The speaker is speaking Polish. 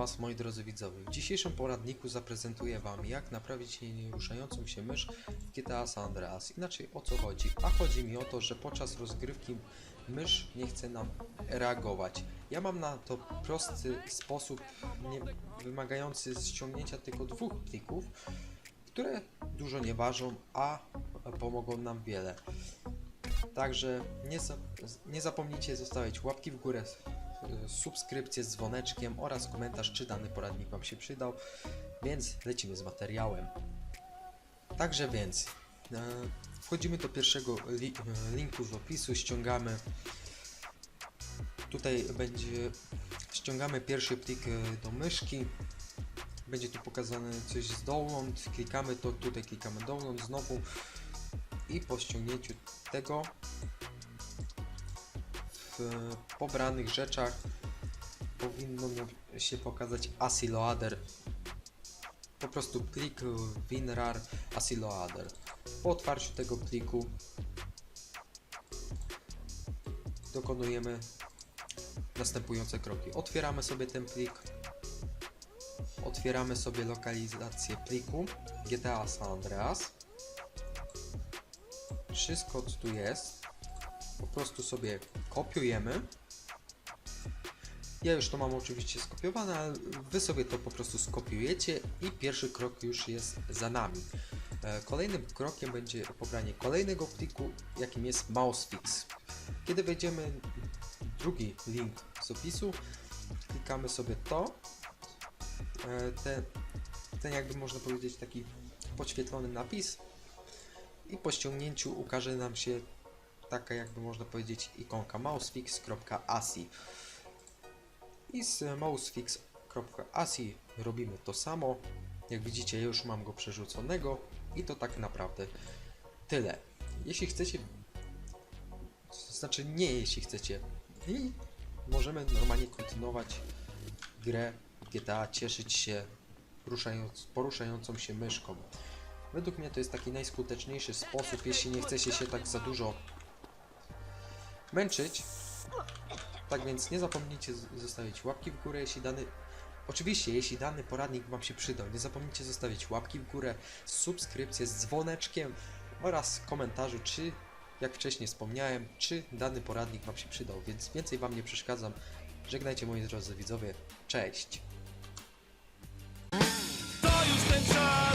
Was moi drodzy widzowie. W dzisiejszym poradniku zaprezentuję Wam jak naprawić nieruszającą się mysz w GTA San Andreas. Inaczej o co chodzi? A chodzi mi o to, że podczas rozgrywki mysz nie chce nam reagować. Ja mam na to prosty sposób, nie wymagający ściągnięcia tylko dwóch plików, które dużo nie ważą, a pomogą nam wiele. Także nie, nie zapomnijcie zostawić łapki w górę, subskrypcję z dzwoneczkiem oraz komentarz, czy dany poradnik Wam się przydał. Więc lecimy z materiałem. Także więc, e, wchodzimy do pierwszego li, e, linku w opisu, ściągamy. Tutaj będzie, ściągamy pierwszy plik e, do myszki. Będzie tu pokazane coś z download, klikamy to, tutaj klikamy download znowu i po ściągnięciu tego pobranych rzeczach powinno się pokazać asiloader. Po prostu plik winrar asiloader. Po otwarciu tego pliku dokonujemy następujące kroki. Otwieramy sobie ten plik. Otwieramy sobie lokalizację pliku GTA San Andreas. Wszystko co tu jest po prostu sobie kopiujemy. Ja już to mam oczywiście skopiowane, ale wy sobie to po prostu skopiujecie i pierwszy krok już jest za nami. E, Kolejnym krokiem będzie pobranie kolejnego pliku, jakim jest mousefix. Kiedy wejdziemy drugi link z opisu, klikamy sobie to. E, Ten, ten jakby można powiedzieć taki podświetlony napis i po ściągnięciu ukaże nam się taka jakby można powiedzieć ikonka mousefix.asi i z mousefix.asi robimy to samo. Jak widzicie już mam go przerzuconego i to tak naprawdę tyle. Jeśli chcecie to znaczy nie jeśli chcecie i możemy normalnie kontynuować grę GTA cieszyć się ruszając, poruszającą się myszką. Według mnie to jest taki najskuteczniejszy sposób, jeśli nie chcecie się tak za dużo męczyć. Tak więc nie zapomnijcie zostawić łapki w górę, jeśli dany... Oczywiście, jeśli dany poradnik Wam się przydał, nie zapomnijcie zostawić łapki w górę, subskrypcję z dzwoneczkiem oraz komentarzu, czy, jak wcześniej wspomniałem, czy dany poradnik Wam się przydał, więc więcej Wam nie przeszkadzam. Żegnajcie moi drodzy widzowie, cześć! To już ten czas,